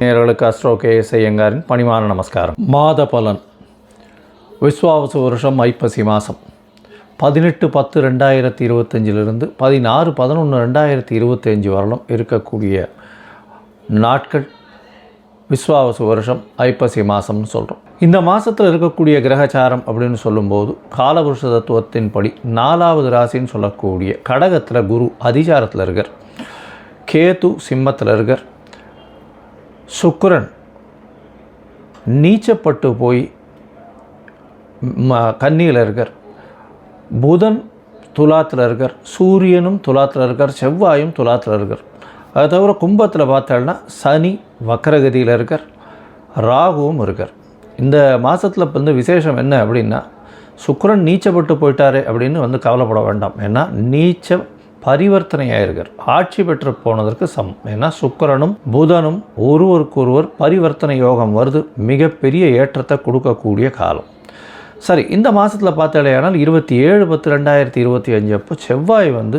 நேர்களுக்கு astro K S ஐயங்காரின் பணிவான நமஸ்காரம். மாத பலன். விஸ்வாவசு வருஷம் ஐப்பசி மாதம் பதினெட்டு பத்து ரெண்டாயிரத்தி இருபத்தஞ்சிலிருந்து பதினாறு பதினொன்று ரெண்டாயிரத்தி இருபத்தஞ்சி வரலும் இருக்கக்கூடிய நாட்கள். விஸ்வாவசு வருஷம் ஐப்பசி மாதம்னு சொல்கிறோம் இந்த மாதத்தில் இருக்கக்கூடிய கிரகச்சாரம் அப்படின்னு சொல்லும்போது காலபுருஷ தத்துவத்தின்படி நாலாவது ராசின்னு சொல்லக்கூடிய கடகத்தில் குரு அதிசாரத்தில் இருக்கார். கேது சிம்மத்தில் இருக்கார். சுக்கரன் நீச்சப்பட்டு போய் ம- கன்னியில் இருக்கார். புதன் துலாத்தில் இருக்கார். சூரியனும் துலாத்தில் இருக்கார். செவ்வாயும் துலாத்தில் இருக்கார். அது தவிர கும்பத்தில் பார்த்தோம்னா சனி வக்கரகதியில் இருக்கார். ராகுவும் இருக்கார். இந்த மாதத்தில் வந்து விசேஷம் என்ன அப்படின்னா சுக்கரன் நீச்சப்பட்டு போயிட்டாரு அப்படின்னு வந்து கவலைப்பட வேண்டாம். ஏன்னா நீச்ச பரிவர்த்தனையாயிருக்கார். ஆட்சி பெற்று போனதற்கு சமம். ஏன்னா சுக்கரனும் புதனும் ஒருவருக்கொருவர் பரிவர்த்தனை யோகம் வருது. மிகப்பெரிய ஏற்றத்தை கொடுக்கக்கூடிய காலம். சரி இந்த மாதத்தில் பார்த்தாலேயானால் இருபத்தி ஏழு பத்து ரெண்டாயிரத்தி இருபத்தி அஞ்சு அப்போ செவ்வாய் வந்து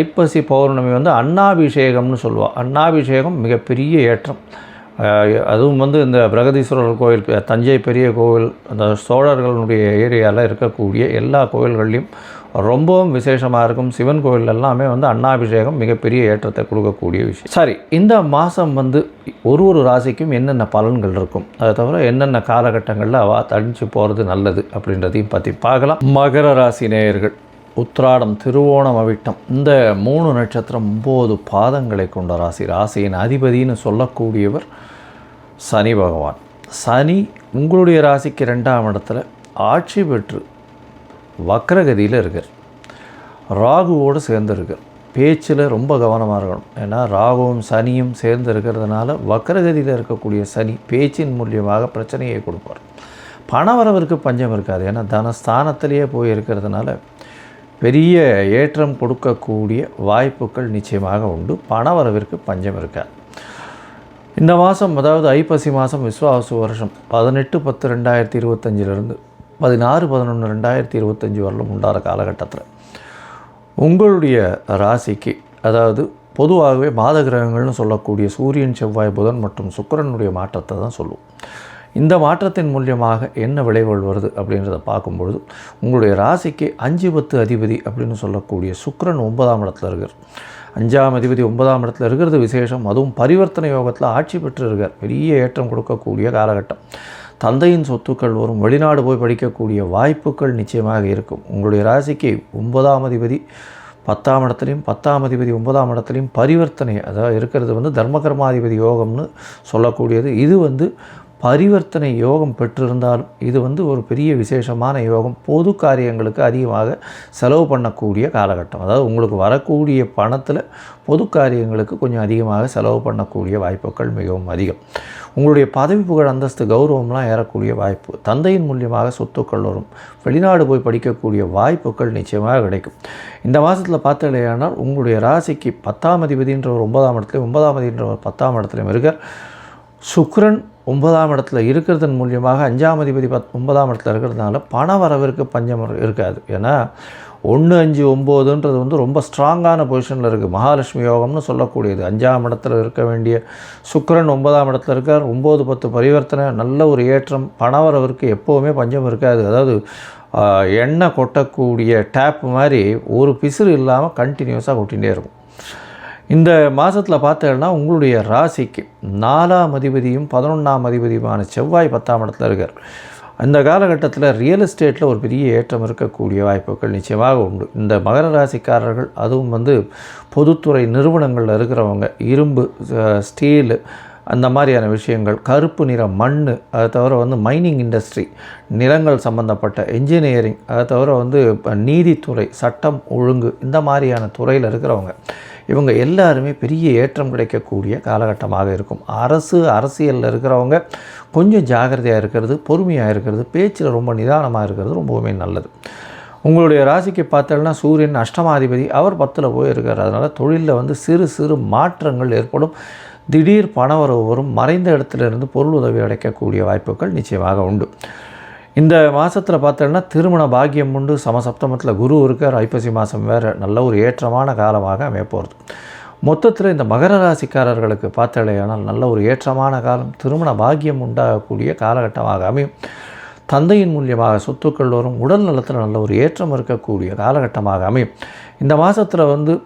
ஐப்பசி பௌர்ணமி வந்து அன்னாபிஷேகம்னு சொல்லுவாள் அன்னாபிஷேகம் மிகப்பெரிய ஏற்றம். அதுவும் வந்து இந்த பிரகதீஸ்வரர் கோயில் தஞ்சை பெரிய கோவில் அந்த சோழர்களுடைய ஏரியாவில் இருக்கக்கூடிய எல்லா கோயில்கள்லையும் ரொம்பவும் விசேஷமாக இருக்கும். சிவன் கோயில் எல்லாமே வந்து அன்னாபிஷேகம் மிகப்பெரிய ஏற்றத்தை கொடுக்கக்கூடிய விஷயம். சரி இந்த மாதம் வந்து ஒரு ஒரு ராசிக்கும் என்னென்ன பலன்கள் இருக்கும்? அதை தவிர என்னென்ன காலகட்டங்களில் அவ தடிச்சு போகிறது நல்லது அப்படின்றதையும் பற்றி பார்க்கலாம். மகர ராசி நேயர்கள். உத்ராடம் திருவோணம் அவிட்டம். இந்த மூணு நட்சத்திரம் ஒம்பது பாதங்களை கொண்ட ராசி. ராசியின் அதிபதின்னு சொல்லக்கூடியவர் சனி பகவான். சனி உங்களுடைய ராசிக்கு ரெண்டாம் இடத்துல ஆட்சி பெற்று வக்ரகதியில் இருக்கார். ராகுவோடு சேர்ந்து இருக்கார். பேச்சில் ரொம்ப கவனமாக இருக்கணும். ஏன்னா ராகுவும் சனியும் சேர்ந்து இருக்கிறதுனால வக்ரகதியில் இருக்கக்கூடிய சனி பேச்சின் மூலியமாக பிரச்சனையை கொடுப்பார். பணவரவிற்கு பஞ்சம் இருக்காது. ஏன்னா தனஸ்தானத்திலேயே போய் இருக்கிறதுனால பெரிய ஏற்றம் கொடுக்கக்கூடிய வாய்ப்புகள் நிச்சயமாக உண்டு. பணவரவிற்கு பஞ்சம் இருக்காது இந்த மாதம் அதாவது ஐப்பசி மாதம் விஸ்வாசு வருஷம் பதினெட்டு பத்து ரெண்டாயிரத்தி இருபத்தஞ்சிலிருந்து பதினாறு பதினொன்று ரெண்டாயிரத்தி இருபத்தஞ்சி வரலும் உண்டான காலகட்டத்தில். உங்களுடைய ராசிக்கு அதாவது பொதுவாகவே மாத கிரகங்கள்னு சொல்லக்கூடிய சூரியன் செவ்வாய் புதன் மற்றும் சுக்கிரனுடைய மாற்றத்தை தான் சொல்லுவோம் இந்த மாற்றத்தின் மூலியமாக என்ன விளைவுகள் வருது அப்படின்றத பார்க்கும்பொழுது உங்களுடைய ராசிக்கு அஞ்சு பத்து அதிபதி அப்படின்னு சொல்லக்கூடிய சுக்கரன் ஒன்பதாம் இடத்துல இருக்கார். அஞ்சாம் அதிபதி ஒன்பதாம் இடத்துல இருக்கிறது விசேஷம். அதுவும் பரிவர்த்தனை யோகத்தில் ஆட்சி பெற்று இருக்கார் பெரிய ஏற்றம் கொடுக்கக்கூடிய காலகட்டம். தந்தையின் சொத்துக்கள் வரும். வெளிநாடு போய் படிக்கக்கூடிய வாய்ப்புகள் நிச்சயமாக இருக்கும். உங்களுடைய ராசிக்கு ஒன்பதாம் அதிபதி பத்தாம் இடத்துலையும் பத்தாம் அதிபதி ஒன்பதாம் இடத்துலையும் பரிவர்த்தனை அதாவது இருக்கிறது வந்து தர்மகர்மாதிபதி யோகம்னு சொல்லக்கூடியது. இது வந்து பரிவர்த்தனை யோகம் பெற்றிருந்தாலும் இது வந்து ஒரு பெரிய விசேஷமான யோகம். பொது காரியங்களுக்கு அதிகமாக செலவு பண்ணக்கூடிய காலகட்டம். அதாவது உங்களுக்கு வரக்கூடிய பணத்தில் பொது காரியங்களுக்கு கொஞ்சம் அதிகமாக செலவு பண்ணக்கூடிய வாய்ப்புகள் மிகவும் அதிகம். உங்களுடைய பதவி புகழ் அந்தஸ்து கௌரவம்லாம் ஏறக்கூடிய வாய்ப்பு. தந்தையின் மூலியமாக சொத்துக்கள் வரும். வெளிநாடு போய் படிக்கக்கூடிய வாய்ப்புகள் நிச்சயமாக கிடைக்கும். இந்த மாதத்தில் பார்த்தலையானால் உங்களுடைய ராசிக்கு பத்தாம் அதிபதின்ற ஒரு ஒன்பதாம் இடத்துலையும் ஒன்பதாம் அதிபதின்ற ஒரு பத்தாம் இடத்துலையும் இருக்கார். சுக்ரன் ஒன்பதாம் இடத்துல இருக்கிறதன் மூலியமாக அஞ்சாம் அதிபதி பத் ஒன்பதாம் இடத்துல இருக்கிறதுனால பண வரவிற்கு பஞ்சம் இருக்காது. ஏன்னா ஒன்று அஞ்சு ஒம்போதுன்றது வந்து ரொம்ப ஸ்ட்ராங்கான பொசிஷனில் இருக்குது மகாலட்சுமி யோகம்னு சொல்லக்கூடியது. அஞ்சாம் இடத்துல இருக்க வேண்டிய சுக்கரன் ஒன்பதாம் இடத்துல இருக்கார். ஒம்பது பத்து பரிவர்த்தனை நல்ல ஒரு ஏற்றம். பண வரவிற்கு எப்போவுமே பஞ்சம் இருக்காது. அதாவது எண்ணெய் கொட்டக்கூடிய டேப் மாதிரி ஒரு பிசுறு இல்லாமல் கண்டினியூஸாக கொட்டிகிட்டே இருக்கும். இந்த மாதத்தில் பார்த்தீங்கன்னா உங்களுடைய ராசிக்கு நாலாம் அதிபதியும் பதினொன்றாம் அதிபதியுமான செவ்வாய் பத்தாம் இடத்துல இருக்கார். அந்த காலகட்டத்தில் ரியல் எஸ்டேட்டில் ஒரு பெரிய ஏற்றம் இருக்கக்கூடிய வாய்ப்புகள் நிச்சயமாக உண்டு. இந்த மகர ராசிக்காரர்கள் அதுவும் வந்து பொதுத்துறை நிறுவனங்களில் இருக்கிறவங்க இரும்பு ஸ்டீலு அந்த மாதிரியான விஷயங்கள் கருப்பு நிற மண் அதை தவிர வந்து மைனிங் இண்டஸ்ட்ரி நிலங்கள் சம்மந்தப்பட்ட என்ஜினியரிங் அதை தவிர வந்து நீதித்துறை சட்டம் ஒழுங்கு இந்த மாதிரியான துறையில் இருக்கிறவங்க இவங்க எல்லாருமே பெரிய ஏற்றம் கிடைக்கக்கூடிய காலகட்டமாக இருக்கும். அரசு அரசியலில் இருக்கிறவங்க கொஞ்சம் ஜாகிரதையாக இருக்கிறது பொறுமையாக இருக்கிறது பேச்சில் ரொம்ப நிதானமாக இருக்கிறது ரொம்பவுமே நல்லது. உங்களுடைய ராசிக்கு பார்த்தோம்னா சூரியன் அஷ்டமாதிபதி அவர் பத்தில் போய் இருக்கார். அதனால் தொழிலில் வந்து சிறு சிறு மாற்றங்கள் ஏற்படும். திடீர் பணவரவு வரும் மறைந்த இடத்துல இருந்து பொருள் உதவி அடைக்கக்கூடிய வாய்ப்புகள் நிச்சயமாக உண்டு. இந்த மாதத்தில் பார்த்தோன்னா திருமண பாக்கியம் உண்டு. சமசப்தமத்தில் குரு இருக்கார். ஐப்பசி மாதம் வேறு நல்ல ஒரு ஏற்றமான காலமாக அமைய போகிறது மொத்தத்தில் இந்த மகர ராசிக்காரர்களுக்கு பார்த்தலையானால் நல்ல ஒரு ஏற்றமான காலம். திருமண பாக்கியம் உண்டாகக்கூடிய காலகட்டமாக அமையும். தந்தையின் மூலியமாக சொத்துக்கள் வரும். உடல் நலத்தில் நல்ல ஒரு ஏற்றம் இருக்கக்கூடிய காலகட்டமாக அமையும். இந்த மாதத்தில் வந்து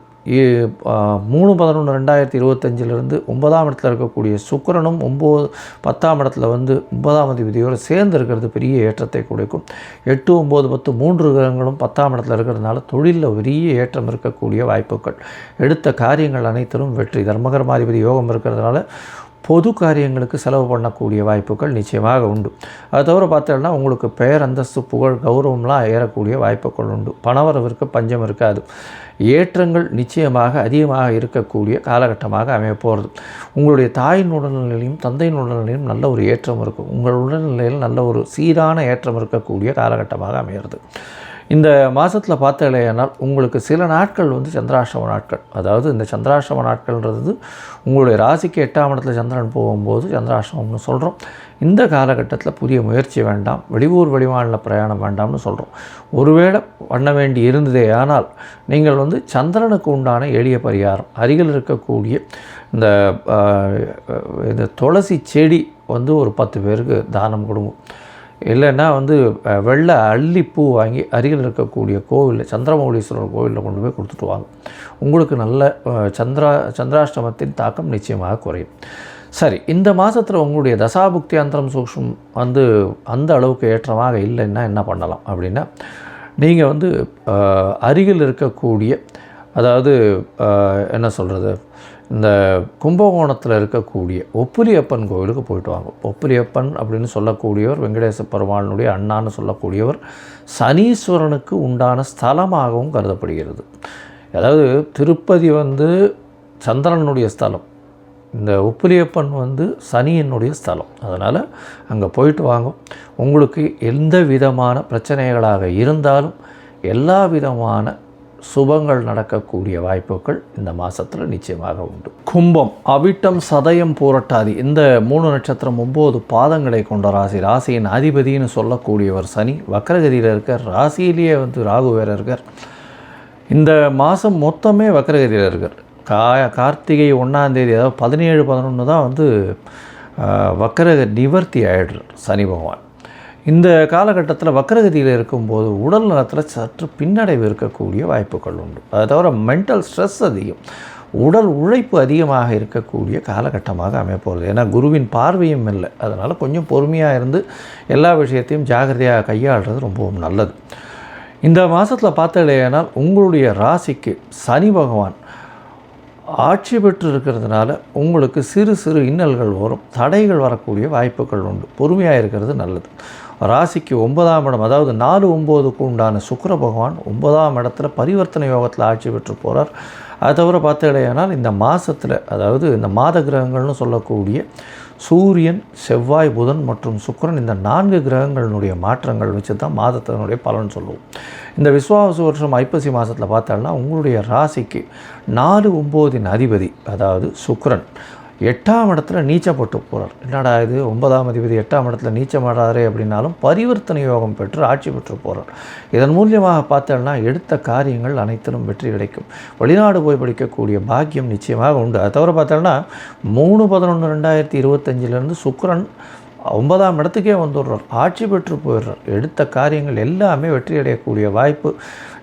மூணு பதினொன்று ரெண்டாயிரத்தி இருபத்தஞ்சிலிருந்து ஒன்பதாம் இடத்துல இருக்கக்கூடிய சுக்கரனும் ஒம்பது பத்தாம் இடத்துல வந்து ஒன்பதாம் அதிபதியோடு சேர்ந்து இருக்கிறது பெரிய ஏற்றத்தை கொடுக்கும். எட்டு ஒம்பது பத்து மூன்று கிரகங்களும் பத்தாம் இடத்துல இருக்கிறதுனால தொழிலில் பெரிய ஏற்றம் இருக்கக்கூடிய வாய்ப்புகள். எடுத்த காரியங்கள் அனைத்திலும் வெற்றி. தர்மகர்மாதிபதி யோகம் இருக்கிறதுனால பொது காரியங்களுக்கு செலவு பண்ணக்கூடிய வாய்ப்புகள் நிச்சயமாக உண்டு. அது தவிர பார்த்தோம்னா உங்களுக்கு பெயர் அந்தஸ்து புகழ் கௌரவம்லாம் ஏறக்கூடிய வாய்ப்புகள் உண்டு. பணவரவிற்கு பஞ்சம் இருக்காது. ஏற்றங்கள் நிச்சயமாக அதிகமாக இருக்கக்கூடிய காலகட்டமாக அமையப்போகிறது உங்களுடைய தாயின் உடல்நிலையிலும் தந்தையின் உடல்நிலையிலும் நல்ல ஒரு ஏற்றம் இருக்கும். உங்கள் உடல்நிலையில் நல்ல ஒரு சீரான ஏற்றம் இருக்கக்கூடிய காலகட்டமாக அமைகிறது இந்த மாதத்தில் பார்த்தாலேயானால் உங்களுக்கு சில நாட்கள் வந்து சந்திராஷ்டம நாட்கள். அதாவது இந்த சந்திராஷ்டம நாட்கள்ன்றது உங்களுடைய ராசிக்கு எட்டாம் இடத்துல சந்திரன் போகும்போது சந்திராஷ்டமம்னு சொல்கிறோம் இந்த காலகட்டத்தில் புதிய முயற்சி வேண்டாம் வெளியூர் வெளிமாநில பிரயாணம் வேண்டாம்னு சொல்கிறோம் ஒருவேளை பண்ண வேண்டி இருந்ததே ஆனால் நீங்கள் வந்து சந்திரனுக்கு உண்டான எளிய பரிகாரம் அருகில் இருக்கக்கூடிய இந்த இந்த துளசி செடி வந்து ஒரு பத்து பேருக்கு தானம் கொடுங்க. இல்லைன்னா வந்து வெள்ளை அள்ளிப்பூ வாங்கி அருகில் இருக்கக்கூடிய கோவிலில் சந்திரமௌலீஸ்வரர் கோவிலில் கொண்டு போய் கொடுத்துட்டு வாங்க. உங்களுக்கு நல்ல சந்திரா சந்திராஷ்டமத்தின் தாக்கம் நிச்சயமாக குறையும். சரி இந்த மாதத்தில் உங்களுடைய தசாபுக்தி அந்தரம் சூக்ஷம் வந்து அந்த அளவுக்கு ஏற்றமாக இல்லைன்னா என்ன பண்ணலாம் அப்படின்னா நீங்கள் வந்து அருகில் இருக்கக்கூடிய அதாவது என்ன சொல்கிறது இந்த கும்பகோணத்தில் இருக்கக்கூடிய ஒப்புலியப்பன் கோவிலுக்கு போயிட்டு வாங்க. ஒப்புலியப்பன் அப்படின்னு சொல்லக்கூடியவர் வெங்கடேச பெருமாளினுடைய அண்ணான்னு சொல்லக்கூடியவர் சனீஸ்வரனுக்கு உண்டான ஸ்தலமாகவும் கருதப்படுகிறது. அதாவது திருப்பதி வந்து சந்திரனுடைய ஸ்தலம் இந்த உப்பிலியப்பன் வந்து சனியினுடைய ஸ்தலம். அதனால் அங்கே போயிட்டு வாங்க. உங்களுக்கு எந்த விதமான பிரச்சனைகளாக இருந்தாலும் எல்லா விதமான சுபங்கள் நடக்கக்கூடிய வாய்ப்புகள் இந்த மாதத்தில் நிச்சயமாக உண்டு. கும்பம் அவிட்டம் சதயம் பூரட்டாதி இந்த மூணு நட்சத்திரம் ஒம்பது பாதங்களை கொண்ட ராசி ராசியின் அதிபதின்னு சொல்லக்கூடியவர் சனி வக்கரகதியில் இருக்கார் ராசியிலேயே வந்து ராகு வேற இருக்கார். இந்த மாதம் மொத்தமே வக்கரகதியில் இருக்கார். கா கார்த்திகை ஒன்றாந்தேதி அதாவது பதினேழு பதினொன்று தான் வந்து வக்கரக நிவர்த்தி ஆகிடுறார் சனி பகவான். இந்த காலகட்டத்தில் வக்கரகதியில் இருக்கும்போது உடல் நலத்தில் சற்று பின்னடைவு இருக்கக்கூடிய வாய்ப்புகள் உண்டு. அதை தவிர மென்டல் ஸ்ட்ரெஸ் அதிகம். உடல் உழைப்பு அதிகமாக இருக்கக்கூடிய காலகட்டமாக அமையப்போகிறது. ஏன்னா குருவின் பார்வையும் இல்லை. அதனால் கொஞ்சம் பொறுமையாக இருந்து எல்லா விஷயத்தையும் ஜாகிரதையாக கையாளுறது ரொம்பவும் நல்லது. இந்த மாதத்தில் பார்த்தலையானால் உங்களுடைய ராசிக்கு சனி பகவான் ஆட்சி பெற்று இருக்கிறதுனால உங்களுக்கு சிறு சிறு இன்னல்கள் வரும். தடைகள் வரக்கூடிய வாய்ப்புகள் உண்டு. பொறுமையாக இருக்கிறது நல்லது. ராசிக்கு ஒன்பதாம் இடம் அதாவது நாலு ஒம்போதுக்கு உண்டான சுக்கர பகவான் ஒன்பதாம் இடத்துல பரிவர்த்தனை யோகத்தில் ஆட்சி பெற்று போகிறார் அது தவிர பார்த்தீங்கன்னா இந்த மாதத்தில் அதாவது இந்த மாத கிரகங்கள்னு சொல்லக்கூடிய சூரியன் செவ்வாய் புதன் மற்றும் சுக்கரன் இந்த நான்கு கிரகங்களினுடைய மாற்றங்கள் வச்சு தான் மாதத்தினுடைய பலன் சொல்லுவோம். இந்த விஸ்வாச வருஷம் ஐப்பசி மாதத்தில் பார்த்தோம்னா உங்களுடைய ராசிக்கு நாலு ஒம்போதின் அதிபதி அதாவது சுக்கரன். எட்டாம் இடத்துல நீச்சப்பட்டு போகிறார் என்னடா இது? ஒன்பதாம் அதிபதி எட்டாம் இடத்துல நீச்சமாடாரே அப்படின்னாலும் பரிவர்த்தனை யோகம் பெற்று ஆட்சி பெற்று போகிறார் இதன் மூலியமாக பார்த்தோம்னா எடுத்த காரியங்கள் அனைத்திலும் வெற்றி கிடைக்கும். வெளிநாடு போய் படிக்கக்கூடிய பாக்கியம் நிச்சயமாக உண்டு. அதை தவிர பார்த்தோம்னா மூணு பதினொன்று ரெண்டாயிரத்தி இருபத்தஞ்சிலேருந்து சுக்கரன் ஒன்பதாம் இடத்துக்கே வந்துடுறார். ஆட்சி பெற்று போயிடுறார். எடுத்த காரியங்கள் எல்லாமே வெற்றி அடையக்கூடிய வாய்ப்பு.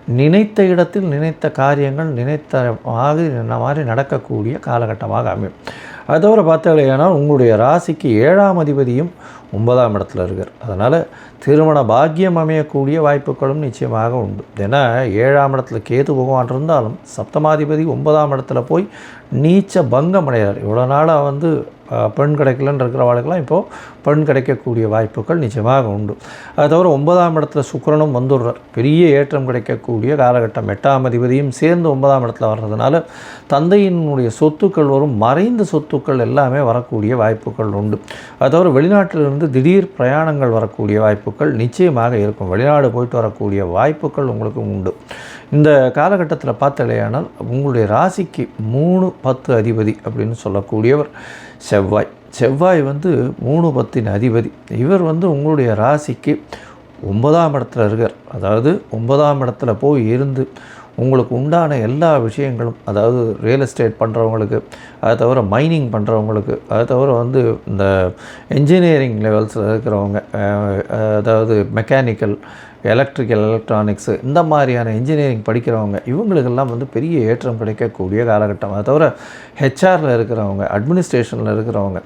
நினைத்த இடத்தில் நினைத்த காரியங்கள் நினைத்த மாதிரி மாதிரி நடக்கக்கூடிய காலகட்டமாக அமையும். அது தவிர பார்த்தாலேனால் உங்களுடைய ராசிக்கு ஏழாம் அதிபதியும் ஒன்பதாம் இடத்துல இருக்கார். அதனால் திருமண பாக்கியம் அமையக்கூடிய வாய்ப்புகளும் நிச்சயமாக உண்டு. ஏன்னா ஏழாம் இடத்துல கேது பகவான் இருந்தாலும் சப்தமாதிபதி ஒன்பதாம் இடத்துல போய் நீச்ச பங்கம் அடைகிறார். இவ்வளோ நாளாக வந்து பெண் கிடைக்கலன்னு இருக்கிற வாழ்க்கெல்லாம் இப்போது பெண் கிடைக்கக்கூடிய வாய்ப்புகள் நிச்சயமாக உண்டு. அது தவிர ஒன்பதாம் இடத்துல சுக்கரனும் வந்துடுறார். பெரிய ஏற்றம் கிடைக்கக்கூடிய காலகட்டம். எட்டாம் அதிபதியும் சேர்ந்து ஒன்பதாம் இடத்துல வர்றதுனால தந்தையினுடைய சொத்துக்கள் வரும். மறைந்த சொத்துக்கள் எல்லாமே வரக்கூடிய வாய்ப்புகள் உண்டு. அது தவிர வெளிநாட்டிலிருந்து திடீர் பிரயாணங்கள் வரக்கூடிய வாய்ப்புகள் நிச்சயமாக இருக்கும். வெளிநாடு போயிட்டு வரக்கூடிய வாய்ப்புகள் உங்களுக்கு உண்டு. இந்த காலகட்டத்தில் பார்த்தலையானால் உங்களுடைய ராசிக்கு மூணு பத்து அதிபதி அப்படின்னு சொல்லக்கூடியவர் செவ்வாய். செவ்வாய் வந்து மூணு பத்தின் அதிபதி. இவர் வந்து உங்களுடைய ராசிக்கு ஒன்பதாம் இடத்துல இருக்கார். அதாவது ஒன்பதாம் இடத்துல போய் இருந்து உங்களுக்கு உண்டான எல்லா விஷயங்களும் அதாவது ரியல் எஸ்டேட் பண்ணுறவங்களுக்கு அதை தவிர மைனிங் பண்ணுறவங்களுக்கு அதை தவிர வந்து இந்த இன்ஜினியரிங் லெவல்ஸில் இருக்கிறவங்க அதாவது மெக்கானிக்கல் எலக்ட்ரிக்கல் எலக்ட்ரானிக்ஸு இந்த மாதிரியான இன்ஜினியரிங் படிக்கிறவங்க இவங்களுக்கெல்லாம் வந்து பெரிய ஏற்றம் கிடைக்கக்கூடிய காலகட்டம். அதை தவிர ஹெச்ஆரில் இருக்கிறவங்க அட்மினிஸ்ட்ரேஷனில் இருக்கிறவங்க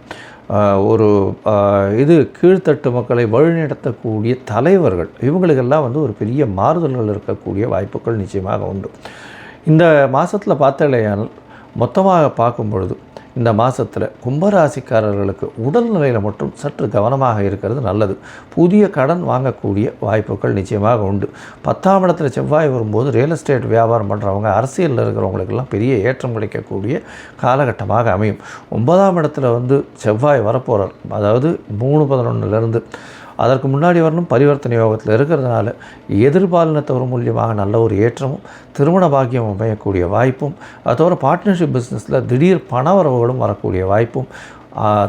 ஒரு இது கீழ்த்தட்டு மக்களை வழிநடத்தக்கூடிய தலைவர்கள் இவங்களுக்கெல்லாம் வந்து ஒரு பெரிய மாறுதல்கள் இருக்கக்கூடிய வாய்ப்புகள் நிச்சயமாக உண்டு. இந்த மாதத்தில் பார்த்தாலேயால் மொத்தமாக பார்க்கும் பொழுது இந்த மாதத்தில் கும்பராசிக்காரர்களுக்கு உடல்நிலையில் மட்டும் சற்று கவனமாக இருக்கிறது நல்லது. புதிய கடன் வாங்கக்கூடிய வாய்ப்புகள் நிச்சயமாக உண்டு. பத்தாம் இடத்துல செவ்வாய் வரும்போது ரியல் எஸ்டேட் வியாபாரம் பண்ணுறவங்க அரசியலில் இருக்கிறவங்களுக்கெல்லாம் பெரிய ஏற்றம் கிடைக்கக்கூடிய காலகட்டமாக அமையும். ஒன்பதாம் இடத்துல வந்து செவ்வாய் வரப்போகிறார் அதாவது மூணு பதினொன்றுலேருந்து அதற்கு முன்னாடி வரணும் பரிவர்த்தனை யோகத்தில் இருக்கிறதுனால எதிர்பாலினத்தவர் மூலியமாக நல்ல ஒரு ஏற்றமும் திருமண பாக்கியம் அமையக்கூடிய வாய்ப்பும் அதோட பார்ட்னர்ஷிப் பிஸ்னஸில் திடீர் பணவரவுகளும் வரக்கூடிய வாய்ப்பும்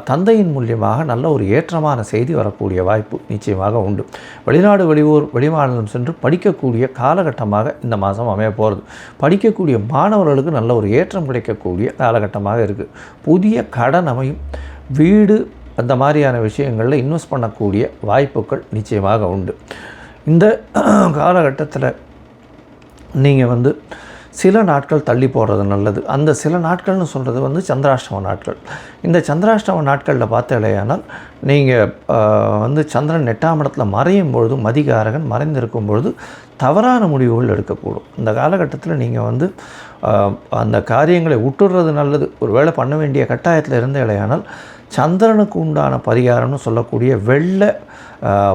தந்தையின் மூலியமாக நல்ல ஒரு ஏற்றமான செய்தி வரக்கூடிய வாய்ப்பு நிச்சயமாக உண்டு. வெளிநாடு வெளியூர் வெளிமாநிலம் சென்று படிக்கக்கூடிய காலகட்டமாக இந்த மாதம் அமைய போகிறது படிக்கக்கூடிய மாணவர்களுக்கு நல்ல ஒரு ஏற்றம் கிடைக்கக்கூடிய காலகட்டமாக இருக்குது புதிய கடன் அமையும். வீடு அந்த மாதிரியான விஷயங்களில் இன்வெஸ்ட் பண்ணக்கூடிய வாய்ப்புகள் நிச்சயமாக உண்டு. இந்த காலகட்டத்தில் நீங்கள் வந்து சில நாட்கள் தள்ளி போடுறது நல்லது. அந்த சில நாட்கள்னு சொல்கிறது வந்து சந்திராஷ்டம நாட்கள். இந்த சந்திராஷ்டம நாட்களில் பார்த்தாலேயானால் நீங்கள் வந்து சந்திரன் எட்டாம் இடத்துல மறையும் பொழுது மதிகாரகன் மறைந்திருக்கும் பொழுது தவறான முடிவுகள் எடுக்கக்கூடும். இந்த காலகட்டத்தில் நீங்கள் வந்து அந்த காரியங்களை உட்டுறது நல்லது. ஒரு வேளை பண்ண வேண்டிய கட்டாயத்தில் இருந்த இலையானால் சந்திரனுக்கு உண்டான பரிகாரம்னு சொல்லக்கூடிய வெள்ளை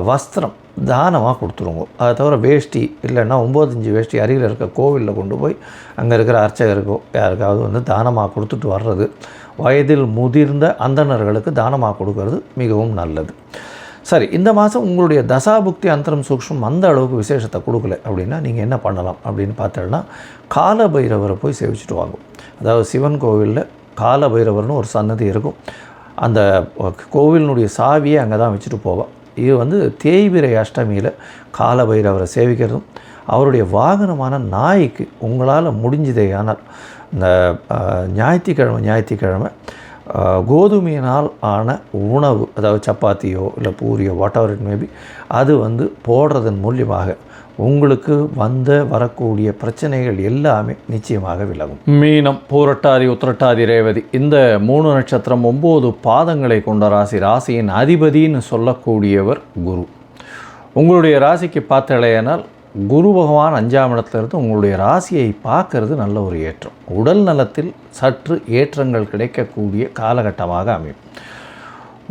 வஸ்திரம் தானமாக கொடுத்துருவோம் அதை தவிர வேஷ்டி இல்லைன்னா ஒம்போதஞ்சு வேஷ்டி அருகில் இருக்க கோவிலில் கொண்டு போய் அங்கே இருக்கிற அர்ச்சகருக்கோ யாருக்காவது வந்து தானமாக கொடுத்துட்டு வர்றது. வயதில் முதிர்ந்த அந்தணர்களுக்கு தானமாக கொடுக்கறது மிகவும் நல்லது. சரி இந்த மாதம் உங்களுடைய தசாபுக்தி அந்தரம் சூக்ஷ்மம் அந்த அளவுக்கு விசேஷத்தை கொடுக்கல அப்படின்னா நீங்கள் என்ன பண்ணலாம் அப்படின்னு பார்த்தோன்னா கால பைரவரை போய் சேவிச்சுட்டு வாங்க. அதாவது சிவன் கோவிலில் கால பைரவர்னு ஒரு சன்னதி இருக்கும். அந்த கோவிலினுடைய சாவியை அங்கே தான் வச்சுட்டு போவாள் இது வந்து தேய்பிரை அஷ்டமியில் காலபைரவரை சேவிக்கிறதும் அவருடைய வாகனமான நாய்க்கு உங்களால் முடிஞ்சதேயானால் இந்த ஞாயிற்றுக்கிழமை ஞாயிற்றுக்கிழமை கோதுமையினால் ஆன உணவு அதாவது சப்பாத்தியோ இல்லை பூரியோ வாட் எவர் இட் மேபி அது வந்து போடுறதன் மூலியமாக உங்களுக்கு வந்த வரக்கூடிய பிரச்சனைகள் எல்லாமே நிச்சயமாக விலகும். மீனம் பூரட்டாதி உத்திரட்டாதி ரேவதி இந்த மூணு நட்சத்திரம் ஒம்பது பாதங்களை கொண்ட ராசி ராசியின் அதிபதின்னு சொல்லக்கூடியவர் குரு. உங்களுடைய ராசிக்கு பார்த்தலையானால் குரு பகவான் அஞ்சாம் இடத்துலேருந்து உங்களுடைய ராசியை பார்க்கறது நல்ல ஒரு ஏற்றம். உடல் நலத்தில் சற்று ஏற்றங்கள் கிடைக்கக்கூடிய காலகட்டமாக அமையும்.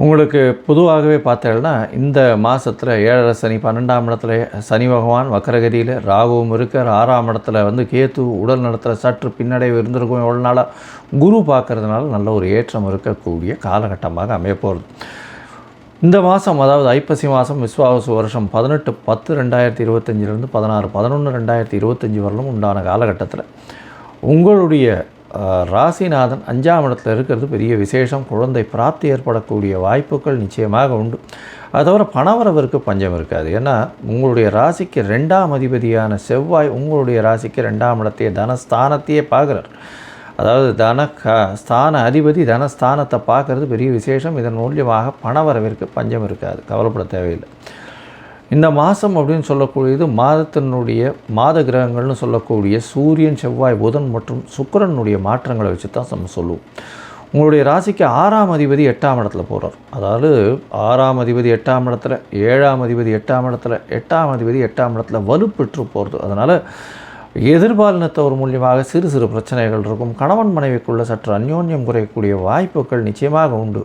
உங்களுக்கு பொதுவாகவே பார்த்தீங்கன்னா இந்த மாதத்தில் ஏழரை சனி பன்னெண்டாம் இடத்துல சனி பகவான் வக்கரகதியில் ராகுவும் இருக்கார். ஆறாம் இடத்துல வந்து கேத்து உடல் நலத்தில் சற்று பின்னடைவு இருந்திருக்கும். எவ்வளோ நாளாக குரு பார்க்கறதுனால நல்ல ஒரு ஏற்றம் இருக்கக்கூடிய காலகட்டமாக அமையப்போகிறது இந்த மாதம் அதாவது ஐப்பசி மாதம் விஸ்வாவசு வருஷம் பதினெட்டு பத்து ரெண்டாயிரத்தி இருபத்தஞ்சிலிருந்து பதினாறு பதினொன்று ரெண்டாயிரத்தி இருபத்தஞ்சி வரலும் உண்டான காலகட்டத்தில் உங்களுடைய ராசிநாதன் அஞ்சாம் இடத்துல இருக்கிறது பெரிய விசேஷம். குழந்தை பிராப்தி ஏற்படக்கூடிய வாய்ப்புகள் நிச்சயமாக உண்டு. அது தவிர பணவரவிற்கு பஞ்சம் இருக்காது. ஏன்னா உங்களுடைய ராசிக்கு ரெண்டாம் அதிபதியான செவ்வாய் உங்களுடைய ராசிக்கு ரெண்டாம் இடத்தையே தனஸ்தானத்தையே பார்க்குறார். அதாவது தன க ஸ்தான அதிபதி தனஸ்தானத்தை பார்க்கறது பெரிய விசேஷம். இதன் மூலியமாக பணவரவிற்கு பஞ்சம் இருக்காது. கவலைப்பட தேவையில்லை. இந்த மாதம் அப்படின்னு சொல்லக்கூடியது மாதத்தினுடைய மாத கிரகங்கள்னு சொல்லக்கூடிய சூரியன் செவ்வாய் புதன் மற்றும் சுக்கரனுடைய மாற்றங்களை வச்சு தான் நம்ம சொல்லுவோம். உங்களுடைய ராசிக்கு ஆறாம் அதிபதி எட்டாம் இடத்துல போகிறார் அதாவது ஆறாம் அதிபதி எட்டாம் இடத்துல ஏழாம் அதிபதி எட்டாம் இடத்துல எட்டாம் அதிபதி எட்டாம் இடத்துல வலுப்பெற்று போகிறது அதனால் எதிர்பாலினத்தவர் மூலியமாக சிறு சிறு பிரச்சனைகள் இருக்கும். கணவன் மனைவிக்குள்ள சற்று அந்யோன்யம் குறையக்கூடிய வாய்ப்புகள் நிச்சயமாக உண்டு.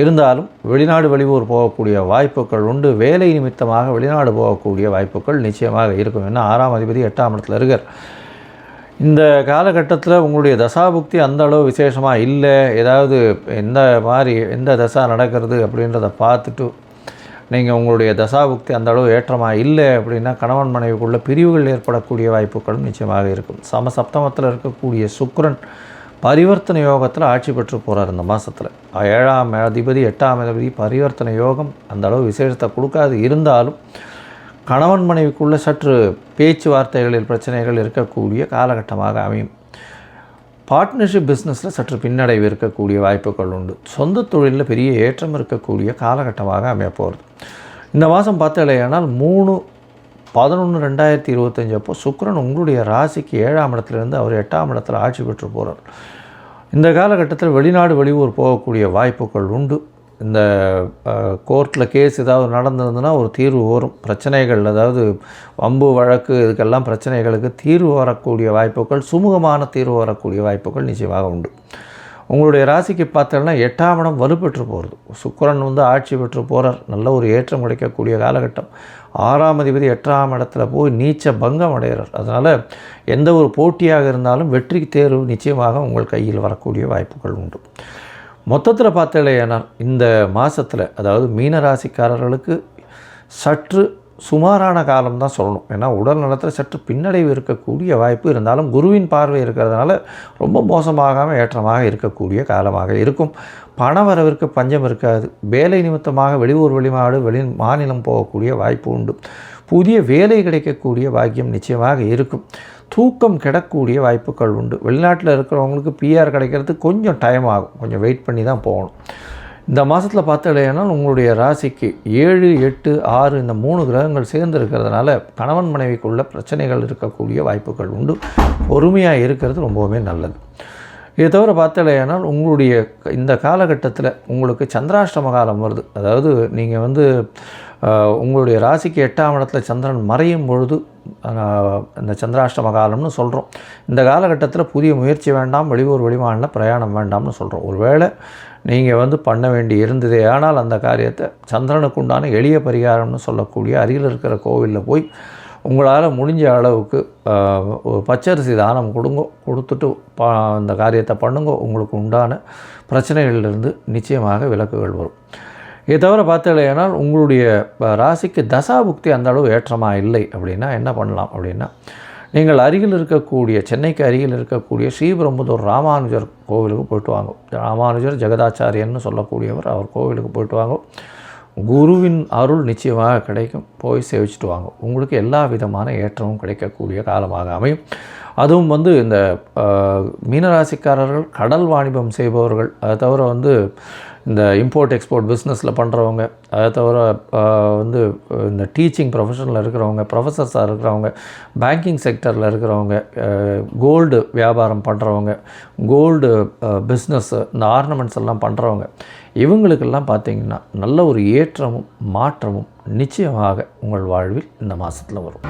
இருந்தாலும் வெளிநாடு வெளியூர் போகக்கூடிய வாய்ப்புகள் உண்டு. வேலை நிமித்தமாக வெளிநாடு போகக்கூடிய வாய்ப்புகள் நிச்சயமாக இருக்கும். ஏன்னா ஆறாம் அதிபதி எட்டாம் இடத்துல இருக்கார். இந்த காலகட்டத்தில் உங்களுடைய தசாபுக்தி அந்த அளவு விசேஷமாக இல்லை? ஏதாவது எந்த மாதிரி எந்த தசா நடக்கிறது அப்படின்றத பார்த்துட்டு நீங்கள் உங்களுடைய தசாபுக்தி அந்த அளவு ஏற்றமாக இல்லை அப்படின்னா கணவன் மனைவிக்குள்ள பிரிவுகள் ஏற்படக்கூடிய வாய்ப்புகளும் நிச்சயமாக இருக்கும். சமசப்தமத்தில் இருக்கக்கூடிய சுக்ரன் பரிவர்த்தனை யோகத்தில் ஆட்சி பெற்று போகிறார் இந்த மாதத்தில் ஏழாம் அதிபதி எட்டாம் அதிபதி பரிவர்த்தனை யோகம் அந்த அளவு விசேஷத்தை கொடுக்காது. இருந்தாலும் கணவன் மனைவிக்குள்ளே சற்று பேச்சுவார்த்தைகளில் பிரச்சனைகள் இருக்கக்கூடிய காலகட்டமாக அமையும். பார்ட்னர்ஷிப் பிஸ்னஸில் சற்று பின்னடைவு இருக்கக்கூடிய வாய்ப்புகள் உண்டு. சொந்த தொழிலில் பெரிய ஏற்றம் இருக்கக்கூடிய காலகட்டமாக அமையப்போகிறது இந்த மாதம் பார்த்தலையானால் மூணு பதினொன்று ரெண்டாயிரத்தி இருபத்தஞ்சு அப்போ சுக்கிரன் உங்களுடைய ராசிக்கு ஏழாம் இடத்துலேருந்து அவர் எட்டாம் இடத்துல ஆட்சி பெற்று போகிறார் இந்த காலகட்டத்தில் வெளிநாடு வெளியூர் போகக்கூடிய வாய்ப்புகள் உண்டு. இந்த கோர்ட்டில் கேஸ் ஏதாவது நடந்திருந்ததுன்னா ஒரு தீர்வு வரும். பிரச்சனைகள் அதாவது வம்பு வழக்கு இதுக்கெல்லாம் பிரச்சனைகளுக்கு தீர்வு வரக்கூடிய வாய்ப்புகள் சுமூகமான தீர்வு வரக்கூடிய வாய்ப்புகள் நிச்சயமாக உண்டு. உங்களுடைய ராசிக்கு பார்த்தோம்னா எட்டாம் இடம் வலுப்பெற்று போகிறது. சுக்கரன் வந்து ஆட்சி பெற்று போகிறார் நல்ல ஒரு ஏற்றம் கிடைக்கக்கூடிய காலகட்டம். ஆறாம் அதிபதி எட்டாம் இடத்துல போய் நீச்ச பங்கம் அடைகிறார். அதனால் எந்த ஒரு போட்டியாக இருந்தாலும் வெற்றி தேர்வு நிச்சயமாக உங்கள் கையில் வரக்கூடிய வாய்ப்புகள் உண்டு. மொத்தத்தில் பார்த்தலையானால் இந்த மாதத்தில் அதாவது மீன ராசிக்காரர்களுக்கு சற்று சுமாரான காலம் தான் சொல்லணும். ஏன்னா உடல் நலத்தில் சற்று பின்னடைவு இருக்கக்கூடிய வாய்ப்பு இருந்தாலும் குருவின் பார்வை இருக்கிறதுனால ரொம்ப மோசமாகாமல் ஏற்றமாக இருக்கக்கூடிய காலமாக இருக்கும். பண வரவிற்கு பஞ்சம் இருக்காது. வேலை நிமித்தமாக வெளியூர் வெளிநாடு வெளி மாநிலம் போகக்கூடிய வாய்ப்பு உண்டு. புதிய வேலை கிடைக்கக்கூடிய பாக்கியம் நிச்சயமாக இருக்கும். தூக்கம் கிடக்கூடிய வாய்ப்புகள் உண்டு. வெளிநாட்டில் இருக்கிறவங்களுக்கு பிஆர் கிடைக்கிறதுக்கு கொஞ்சம் டைம் ஆகும். கொஞ்சம் வெயிட் பண்ணி தான் போகணும். இந்த மாதத்தில் பார்த்தீங்கன்னா உங்களுடைய ராசிக்கு ஏழு எட்டு ஆறு இந்த மூணு கிரகங்கள் சேர்ந்து இருக்கிறதுனால கணவன் மனைவிக்குள்ள பிரச்சனைகள் இருக்கக்கூடிய வாய்ப்புகள் உண்டு. பொறுமையாக இருக்கிறது ரொம்பவுமே நல்லது. இதை தவிர பார்த்தலையானால் உங்களுடைய இந்த காலகட்டத்தில் உங்களுக்கு சந்திராஷ்டம காலம் வருது. அதாவது நீங்கள் வந்து உங்களுடைய ராசிக்கு எட்டாம் இடத்துல சந்திரன் மறையும் பொழுது இந்த சந்திராஷ்டம காலம்னு சொல்கிறோம் இந்த காலகட்டத்தில் புதிய முயற்சி வேண்டாம் வெளியூர் வெளிமாநில பிரயாணம் வேண்டாம்னு சொல்கிறோம் ஒருவேளை நீங்கள் வந்து பண்ண வேண்டி இருந்ததே. ஆனால் அந்த காரியத்தை சந்திரனுக்கு உண்டான எளிய பரிகாரம்னு சொல்லக்கூடிய அருகில் இருக்கிற கோவிலில் போய் உங்களால் முடிஞ்ச அளவுக்கு ஒரு பச்சரிசி தானம் கொடுங்க கொடுத்துட்டு பா அந்த காரியத்தை பண்ணுங்க. உங்களுக்கு உண்டான பிரச்சனைகளிலிருந்து நிச்சயமாக விலக்குகள் வரும். இதை தவிர பார்த்தீங்கன்னா உங்களுடைய ராசிக்கு தசாபுக்தி அந்த அளவு ஏற்றமாக இல்லை அப்படின்னா என்ன பண்ணலாம் அப்படின்னா நீங்கள் அருகில் இருக்கக்கூடிய சென்னைக்கு அருகில் இருக்கக்கூடிய ஸ்ரீபெரும்புதூர் ராமானுஜர் கோவிலுக்கு போயிட்டு வாங்க. ராமானுஜர் ஜெகதாச்சாரியன்னு சொல்லக்கூடியவர் அவர் கோவிலுக்கு போயிட்டு வாங்க. குருவின் அருள் நிச்சயமாக கிடைக்கும். போய் சேவிச்சுட்டு வாங்க. உங்களுக்கு எல்லா விதமான ஏற்றமும் கிடைக்கக்கூடிய காலமாக அமையும். அதுவும் வந்து இந்த மீனராசிக்காரர்கள் கடல் வாணிபம் செய்பவர்கள் அதை தவிர வந்து இந்த இம்போர்ட் எக்ஸ்போர்ட் பிஸ்னஸில் பண்ணுறவங்க அதை தவிர வந்து இந்த டீச்சிங் ப்ரொஃபஷனில் இருக்கிறவங்க ப்ரொஃபஸர்ஸாக இருக்கிறவங்க பேங்கிங் செக்டரில் இருக்கிறவங்க கோல்டு வியாபாரம் பண்ணுறவங்க கோல்டு பிஸ்னஸ் இந்த ஆர்னமெண்ட்ஸ் எல்லாம் பண்ணுறவங்க இவங்களுக்கெல்லாம் பார்த்தீங்கன்னா நல்ல ஒரு ஏற்றமும் மாற்றமும் நிச்சயமாக உங்கள் வாழ்வில் இந்த மாதத்தில் வரும்.